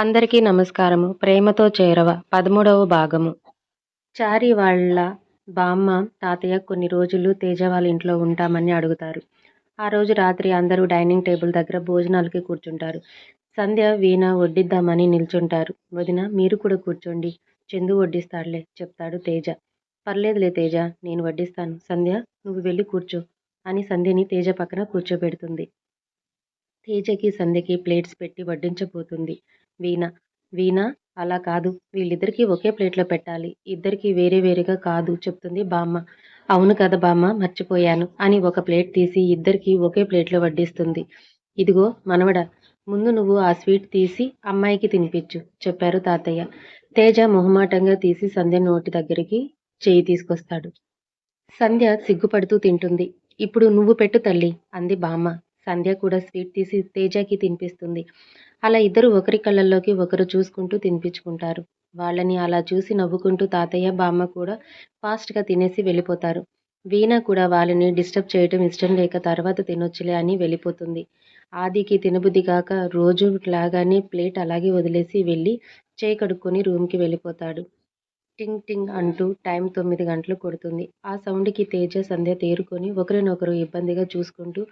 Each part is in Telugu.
అందరికీ నమస్కారము. ప్రేమతో చేరవ. పదమూడవ భాగము. చారి వాళ్ళ బామ్మ తాతయ్య కొన్ని రోజులు తేజ వాళ్ళ ఇంట్లో ఉంటామని అడుగుతారు. ఆ రోజు రాత్రి అందరూ డైనింగ్ టేబుల్ దగ్గర భోజనాలకి కూర్చుంటారు. సంధ్య వీణ వడ్డిద్దామని నిల్చుంటారు. వదిన మీరు కూడా కూర్చోండి. చందు వడ్డిస్తాడులే చెప్తాడు తేజ. పర్లేదులే తేజ నేను వడ్డిస్తాను. సంధ్య నువ్వు వెళ్ళి కూర్చో అని సంధ్యని తేజ పక్కన కూర్చోబెడుతుంది. తేజకి సంధ్యకి ప్లేట్స్ పెట్టి వడ్డించబోతుంది. వీణ. వీణ? అలా కాదు. వీళ్ళిద్దరికీ ఒకే ప్లేట్లో పెట్టాలి. ఇద్దరికీ వేరే వేరేగా కాదు చెప్తుంది బామ్మ. అవును కదా బామ్మ మర్చిపోయాను అని ఒక ప్లేట్ తీసి ఇద్దరికీ ఒకే ప్లేట్లో వడ్డిస్తుంది. ఇదిగో మనవడ ముందు నువ్వు ఆ స్వీట్ తీసి అమ్మాయికి తినిపించు చెప్పారు తాతయ్య. తేజ మొహమాటంగా తీసి సంధ్య నోటి దగ్గరికి చేయి తీసుకొస్తాడు. సంధ్య సిగ్గుపడుతూ తింటుంది. ఇప్పుడు నువ్వు పెట్టు తల్లి అంది బామ్మ. సంధ్య కూడా స్వీట్ తీసి తేజకి తినిపిస్తుంది. అలా ఇద్దరు ఒకరి కళ్ళల్లోకి ఒకరు చూసుకుంటూ తినిపించుకుంటారు. వాళ్ళని అలా చూసి నవ్వుకుంటూ తాతయ్య బామ్మ కూడా ఫాస్ట్గా తినేసి వెళ్ళిపోతారు. వీణ కూడా వాళ్ళని డిస్టర్బ్ చేయటం ఇష్టం లేక తర్వాత తినొచ్చులే అని వెళ్ళిపోతుంది. ఆదికి తినబుద్ధి కాక రోజు లాగానే ప్లేట్ అలాగే వదిలేసి వెళ్ళి చేయి కడుక్కొని రూమ్కి వెళ్ళిపోతాడు. టింగ్ టింగ్ అంటూ టైం తొమ్మిది గంటలు కొడుతుంది. ఆ సౌండ్కి తేజ సంధ్య తేరుకొని ఒకరినొకరు ఇబ్బందిగా చూసుకుంటూ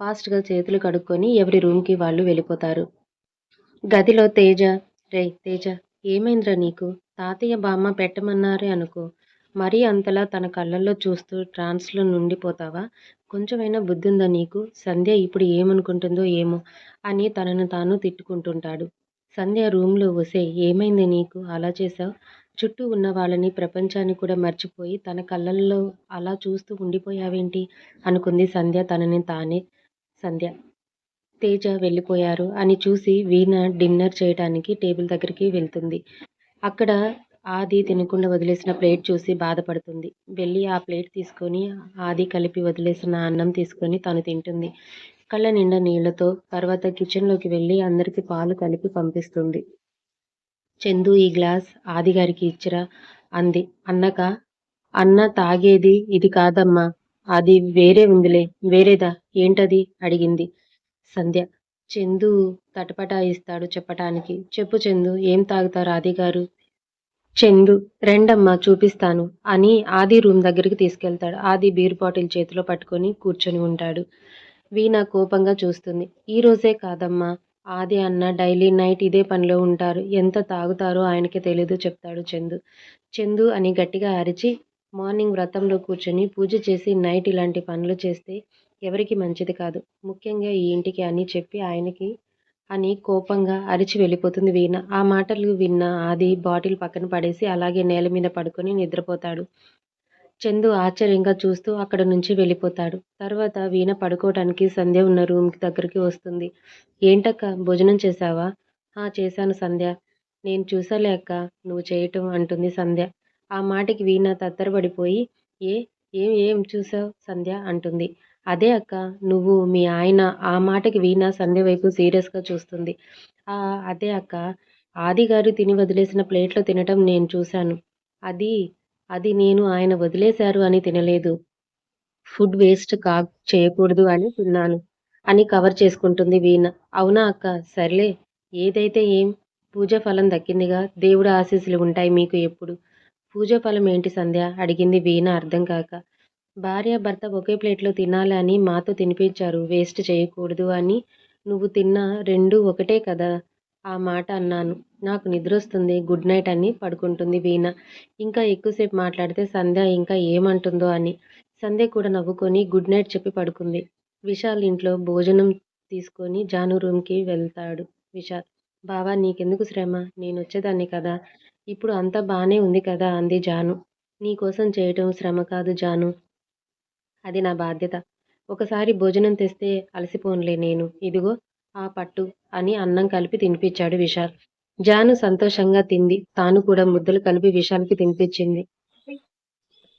ఫాస్ట్గా చేతులు కడుక్కొని ఎవరి రూమ్కి వాళ్ళు వెళ్ళిపోతారు. గదిలో తేజ రే తేజ ఏమైందిరా నీకు? తాతయ్య బామ్మ పెట్టమన్నారే అనుకో. మరీ అంతలా తన కళ్ళల్లో చూస్తూ ట్రాన్స్లో నుండిపోతావా? కొంచెమైనా బుద్ధి ఉందా నీకు? సంధ్య ఇప్పుడు ఏమనుకుంటుందో ఏమో అని తనను తాను తిట్టుకుంటుంటాడు. సంధ్య రూమ్లో వసే ఏమైంది నీకు? అలా చేసావు చుట్టూ ఉన్న వాళ్ళని ప్రపంచాన్ని కూడా మర్చిపోయి తన కళ్ళల్లో అలా చూస్తూ ఉండిపోయావేంటి? అనుకుంది సంధ్య తనని తానే. సంధ్య తేజ వెళ్ళిపోయారు అని చూసి వీణ డిన్నర్ చేయడానికి టేబుల్ దగ్గరికి వెళ్తుంది. అక్కడ ఆది తినకుండా వదిలేసిన ప్లేట్ చూసి బాధపడుతుంది. వెళ్ళి ఆ ప్లేట్ తీసుకొని ఆది కలిపి వదిలేసిన అన్నం తీసుకొని తను తింటుంది. కళ్ళ నిండా నీళ్ళతో తర్వాత కిచెన్లోకి వెళ్ళి అందరికి పాలు కలిపి పంపిస్తుంది. చందు ఈ గ్లాస్ ఆది గారికి ఇచ్చిరా? అంది. అన్నక అన్న తాగేది ఇది కాదమ్మా. అది వేరే ఉందిలే వేరేదా? ఏంటది? అడిగింది. సంధ్య. చందు తటపటాయిస్తాడు చెప్పటానికి. చెప్పు చందు ఏం తాగుతారు ఆది గారు? చందు రెండమ్మా చూపిస్తాను. అని ఆది రూమ్ దగ్గరికి తీసుకెళ్తాడు. ఆది బీర్ బాటిల్ చేతిలో పట్టుకొని కూర్చొని ఉంటాడు. వీణ కోపంగా చూస్తుంది. ఈ రోజే కాదమ్మా ఆది అన్న డైలీ నైట్ ఇదే పనిలో ఉంటారు. ఎంత తాగుతారో ఆయనకి తెలీదు చెప్తాడు చందు. చందు అని గట్టిగా అరిచి మార్నింగ్ వ్రతంలో కూర్చొని పూజ చేసి నైట్ ఇలాంటి పనులు చేస్తే ఎవరికి మంచిది కాదు. ముఖ్యంగా ఈ ఇంటికి అని చెప్పి ఆయనకి అని కోపంగా అరిచి వెళ్ళిపోతుంది వీణ. ఆ మాటలు విన్న ఆది బాటిల్ పక్కన పడేసి అలాగే నేల మీద పడుకొని నిద్రపోతాడు. చందు ఆశ్చర్యంగా చూస్తూ అక్కడ నుంచి వెళ్ళిపోతాడు. తర్వాత వీణ పడుకోవటానికి సంధ్య ఉన్న రూమ్కి దగ్గరికి వస్తుంది. ఏంటక్క భోజనం చేశావా? ఆ చేశాను సంధ్య. నేను చూసాలే అక్క నువ్వు చేయటం అంటుంది సంధ్య. ఆ మాటకి వీణ తత్తరపడిపోయి ఏ ఏం ఏం చూసావు సంధ్య అంటుంది. అదే అక్క నువ్వు మీ ఆయన ఆ మాటకి వీణ సంధ్య వైపు సీరియస్గా చూస్తుంది. అదే అక్క ఆది గారు తిని వదిలేసిన ప్లేట్లో తినటం నేను చూశాను. అది అది నేను ఆయన వదిలేశారు అని తినలేదు. ఫుడ్ వేస్ట్ కా చేయకూడదు అని తిన్నాను. అని కవర్ చేసుకుంటుంది వీణ. అవునా అక్క? సర్లే ఏదైతే ఏం పూజ ఫలం దక్కిందిగా. దేవుడు ఆశీస్సులు ఉంటాయి మీకు ఎప్పుడు. పూజ ఫలం ఏంటి సంధ్య? అడిగింది వీణ అర్థం కాక. భార్య భర్త ఒకే ప్లేట్లో తినాలని మాతో తినిపించారు. వేస్ట్ చేయకూడదు అని నువ్వు తిన్న రెండు ఒకటే కదా? ఆ మాట అన్నాను. నాకు నిద్రొస్తుంది. గుడ్ నైట్ అని పడుకుంటుంది వీణ. ఇంకా ఎక్కువసేపు మాట్లాడితే సంధ్య ఇంకా ఏమంటుందో అని. సంధ్య కూడా నవ్వుకొని గుడ్ నైట్ చెప్పి పడుకుంది. విశాల్ ఇంట్లో భోజనం తీసుకొని జాను రూమ్కి వెళ్తాడు. విశాల్ బావా నీకెందుకు శ్రమ? నేను వచ్చేదాన్ని కదా. ఇప్పుడు అంతా బాగానే ఉంది కదా అంది జాను. నీకోసం చేయటం శ్రమ కాదు జాను. అది నా బాధ్యత. ఒకసారి భోజనం తెస్తే అలసిపోన్లే నేను. ఇదిగో ఆ పట్టు అని అన్నం కలిపి తినిపించాడు విశాల్. జాను సంతోషంగా తింది. తాను కూడా ముద్దలు కలిపి విశాల్కి తినిపించింది.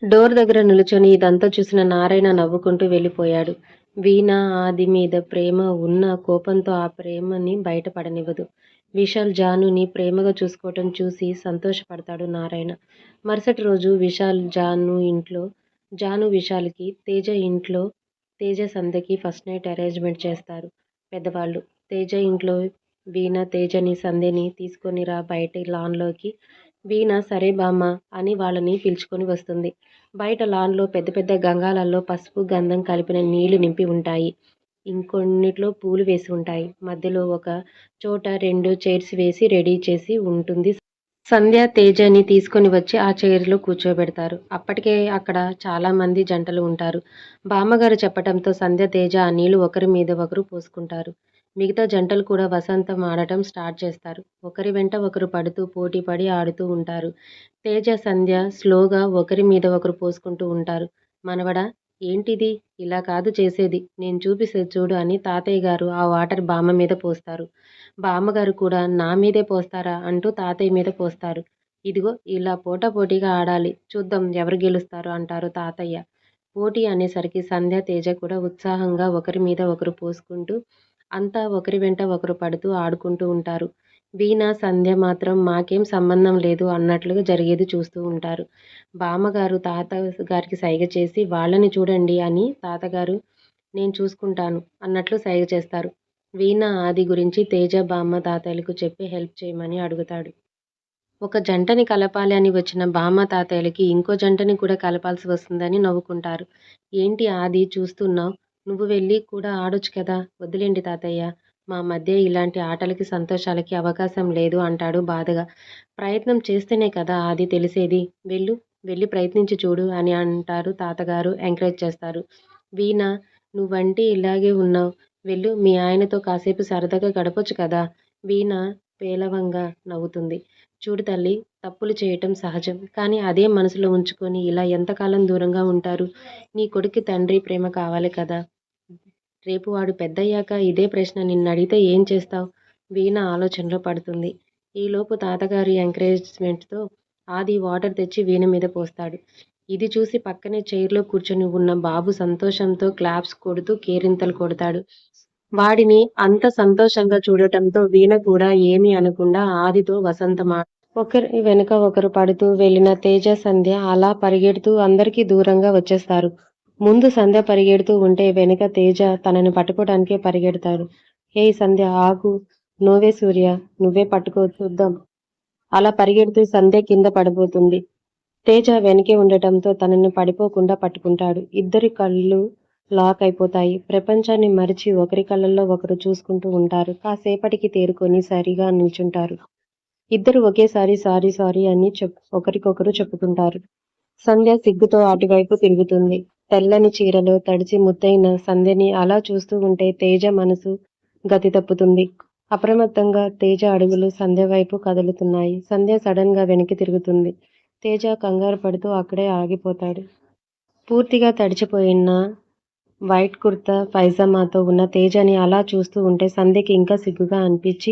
డోర్ దగ్గర నిలుచొని ఇదంతా చూసిన నారాయణ నవ్వుకుంటూ వెళ్ళిపోయాడు. వీణ ఆది మీద ప్రేమ ఉన్న కోపంతో ఆ ప్రేమని బయటపడనివ్వదు. విశాల్ జానుని ప్రేమగా చూసుకోవటం చూసి సంతోషపడతాడు నారాయణ. మరుసటి రోజు విశాల్ జాను ఇంట్లో జాను విశాల్కి తేజ ఇంట్లో తేజ సంధ్యకి ఫస్ట్ నైట్ అరేంజ్మెంట్ చేస్తారు పెద్దవాళ్ళు. తేజ ఇంట్లో వీణ తేజని సంధ్యని తీసుకొనిరా బయట లాన్లోకి. వీణ సరే బామ్మ అని వాళ్ళని పిలుచుకొని వస్తుంది. బయట లాన్లో పెద్ద పెద్ద గంగాలలో పసుపు గంధం కలిపిన నీళ్ళు నింపి ఉంటాయి. ఇంకొన్నిట్లో పూలు వేసి ఉంటాయి. మధ్యలో ఒక చోట రెండు చైర్స్ వేసి రెడీ చేసి ఉంటుంది. సంధ్య తేజని తీసుకొని వచ్చి ఆ చైర్లో కూర్చోబెడతారు. అప్పటికే అక్కడ చాలామంది జంటలు ఉంటారు. బామ్మగారు చెప్పటంతో సంధ్య తేజ ఆ నీళ్ళు ఒకరి మీద ఒకరు పోసుకుంటారు. మిగతా జంటలు కూడా వసంతం ఆడటం స్టార్ట్ చేస్తారు. ఒకరి వెంట ఒకరు పడుతూ పోటీ పడి ఆడుతూ ఉంటారు. తేజ సంధ్య స్లోగా ఒకరి మీద ఒకరు పోసుకుంటూ ఉంటారు. మనవడా ఏంటిది? ఇలా కాదు చేసేది. నేను చూపిస్తే చూడు అని తాతయ్య గారు ఆ వాటర్ బామ్మ మీద పోస్తారు. బామ్మగారు కూడా నా మీదే పోస్తారా అంటూ తాతయ్య మీద పోస్తారు. ఇదిగో ఇలా పోటాపోటీగా ఆడాలి. చూద్దాం ఎవరు గెలుస్తారు అంటారు తాతయ్య. పోటీ అనేసరికి సంధ్య తేజ కూడా ఉత్సాహంగా ఒకరి మీద ఒకరు పోసుకుంటూ అంతా ఒకరి వెంట ఒకరు పడుతూ ఆడుకుంటూ ఉంటారు. వీణ సంధ్య మాత్రం మాకేం సంబంధం లేదు అన్నట్లుగా జరిగేది చూస్తూ ఉంటారు. బామ్మగారు తాత గారికి సైగ చేసి వాళ్ళని చూడండి అని తాతగారు నేను చూసుకుంటాను అన్నట్లు సైగ చేస్తారు. వీణ ఆది గురించి తేజ బామ్మ తాతయ్యలకు చెప్పి హెల్ప్ చేయమని అడుగుతాడు. ఒక జంటని కలపాలి అని వచ్చిన బామ్మ తాతయ్యలకి ఇంకో జంటని కూడా కలపాల్సి వస్తుందని నవ్వుకుంటారు. ఏంటి ఆది చూస్తున్నావు? నువ్వు వెళ్ళి కూడా ఆడొచ్చు కదా? వదిలేండి తాతయ్య. మా మధ్య ఇలాంటి ఆటలకి సంతోషాలకి అవకాశం లేదు అంటాడు బాధగా. ప్రయత్నం చేస్తేనే కదా అది తెలిసేది. వెళ్ళు వెళ్ళి ప్రయత్నించి చూడు అని అంటారు తాతగారు ఎంకరేజ్ చేస్తారు. వీణ నువ్వంటే ఇలాగే ఉన్నావు. వెళ్ళు మీ ఆయనతో కాసేపు సరదాగా గడపొచ్చు కదా. వీణ పేలవంగా నవ్వుతుంది. చూడు తల్లి తప్పులు చేయటం సహజం. కానీ అదే మనసులో ఉంచుకొని ఇలా ఎంతకాలం దూరంగా ఉంటారు? నీ కొడుక్కి తండ్రి ప్రేమ కావాలి కదా. రేపు వాడు పెద్దయ్యాక ఇదే ప్రశ్న నిన్ను అడిగితే ఏం చేస్తావు? వీణ ఆలోచనలో పడుతుంది. ఈలోపు తాతగారి ఎంకరేజ్మెంట్తో ఆది వాటర్ తెచ్చి వీణ మీద పోస్తాడు. ఇది చూసి పక్కనే చైర్లో కూర్చొని ఉన్న బాబు సంతోషంతో క్లాప్స్ కొడుతూ కేరింతలు కొడతాడు. వాడిని అంత సంతోషంగా చూడటంతో వీణ కూడా ఏమీ అనకుండా ఆదితో వసంతమా ఒకరి వెనుక ఒకరు పడుతూ వెళ్ళిన తేజ సంధ్య అలా పరిగెడుతూ అందరికీ దూరంగా వచ్చేస్తారు. ముందు సంధ్య పరిగెడుతూ ఉంటే వెనుక తేజ తనని పట్టుకోవడానికే పరిగెడతారు హే సంధ్య ఆగు. నువ్వే సూర్య నువ్వే పట్టుకో చూద్దాం. అలా పరిగెడుతూ సంధ్య కింద పడిపోతుంది. తేజ వెనకే ఉండటంతో తనని పడిపోకుండా పట్టుకుంటాడు. ఇద్దరి కళ్ళు లాక్ అయిపోతాయి. ప్రపంచాన్ని మరిచి ఒకరి కళ్ళల్లో ఒకరు చూసుకుంటూ ఉంటారు. కాసేపటికి తేరుకొని సరిగా నిల్చుంటారు. ఇద్దరు ఒకేసారి సారీ సారీ అని చెప్ ఒకరికొకరు చెప్పుకుంటారు. సంధ్య సిగ్గుతో అటువైపు తిరుగుతుంది. తెల్లని చీరలో తడిచి ముద్దైన సంధ్యని అలా చూస్తూ ఉంటే తేజ మనసు గతి తప్పుతుంది. అప్రమత్తంగా తేజ అడుగులు సంధ్య వైపు కదులుతున్నాయి. సంధ్య సడన్గా వెనక్కి తిరుగుతుంది. తేజ కంగారు పడుతూ అక్కడే ఆగిపోతాడు. పూర్తిగా తడిచిపోయిన వైట్ కుర్తా పైజామాతో ఉన్న తేజని అలా చూస్తూ ఉంటే సంధ్యకి ఇంకా సిగ్గుగా అనిపించి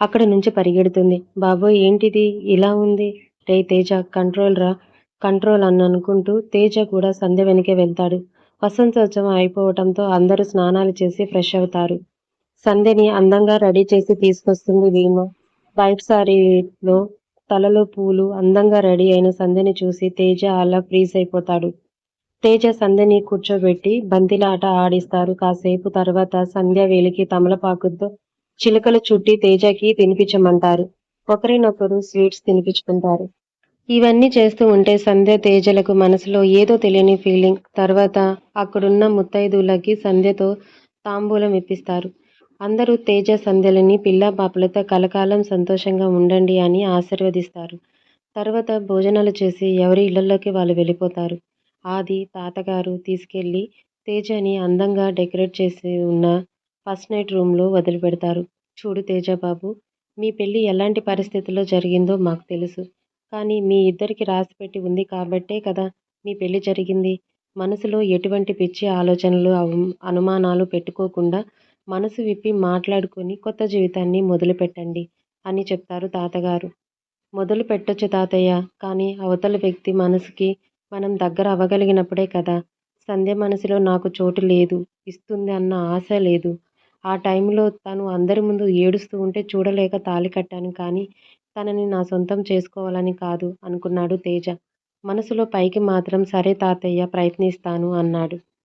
అక్కడ నుంచి పరిగెడుతుంది. బాబోయ్ ఏంటిది? ఇలా ఉంది? రే తేజ కంట్రోల్ రా. కంట్రోల్ అని అనుకుంటూ తేజ కూడా సంధ్య వెనకే వెళ్తాడు. వసంతోత్సవం అయిపోవటంతో అందరూ స్నానాలు చేసి ఫ్రెష్ అవుతారు. సంధ్యని అందంగా రెడీ చేసి తీసుకొస్తుంది భీమ వైట్ సారీలో తలలో పూలు అందంగా రెడీ అయిన సంధ్యని చూసి తేజ అలా ఫ్రీజ్ అయిపోతాడు. తేజ సంధ్యని కూర్చోబెట్టి బంతిలాట ఆడిస్తారు. కాసేపు తర్వాత సంధ్య వేలికి తమలపాకుతో చిలుకలు చుట్టి తేజకి తినిపించమంటారు. ఒకరినొకరు స్వీట్స్ తినిపించుకుంటారు. ఇవన్నీ చేస్తూ ఉంటే సంధ్య తేజలకు మనసులో ఏదో తెలియని ఫీలింగ్ తర్వాత అక్కడున్న ముత్తైదులకి సంధ్యతో తాంబూలం ఇప్పిస్తారు. అందరూ తేజ సంధ్యలని పిల్ల పాపలతో కలకాలం సంతోషంగా ఉండండి అని ఆశీర్వదిస్తారు. తర్వాత భోజనాలు చేసి ఎవరి ఇళ్ళలోకి వాళ్ళు వెళ్ళిపోతారు. ఆది తాతగారు తీసుకెళ్ళి తేజని అందంగా డెకరేట్ చేసి ఉన్న ఫస్ట్ నైట్ రూమ్లో వదిలిపెడతారు. చూడు తేజ బాబు మీ పెళ్ళి ఎలాంటి పరిస్థితుల్లో జరిగిందో మాకు తెలుసు. కానీ మీ ఇద్దరికి రాసిపెట్టి ఉంది కాబట్టే కదా మీ పెళ్ళి జరిగింది. మనసులో ఎటువంటి పిచ్చి ఆలోచనలు అనుమానాలు పెట్టుకోకుండా మనసు విప్పి మాట్లాడుకొని కొత్త జీవితాన్ని మొదలుపెట్టండి అని చెప్తారు తాతగారు. మొదలు పెట్టొచ్చు తాతయ్య కానీ అవతల వ్యక్తి మనసుకి మనం దగ్గర అవ్వగలిగినప్పుడే కదా. సంధ్య మనసులో నాకు చోటు లేదు ఇస్తుంది అన్న ఆశ లేదు. ఆ టైంలో తను అందరి ముందు ఏడుస్తూ ఉంటే చూడలేక తాళి కట్టాను కానీ తనని నా సొంతం చేసుకోవాలని కాదు అనుకున్నాడు తేజ. మనసులో పైకి మాత్రం సరే తాతయ్య ప్రయత్నిస్తాను అన్నాడు.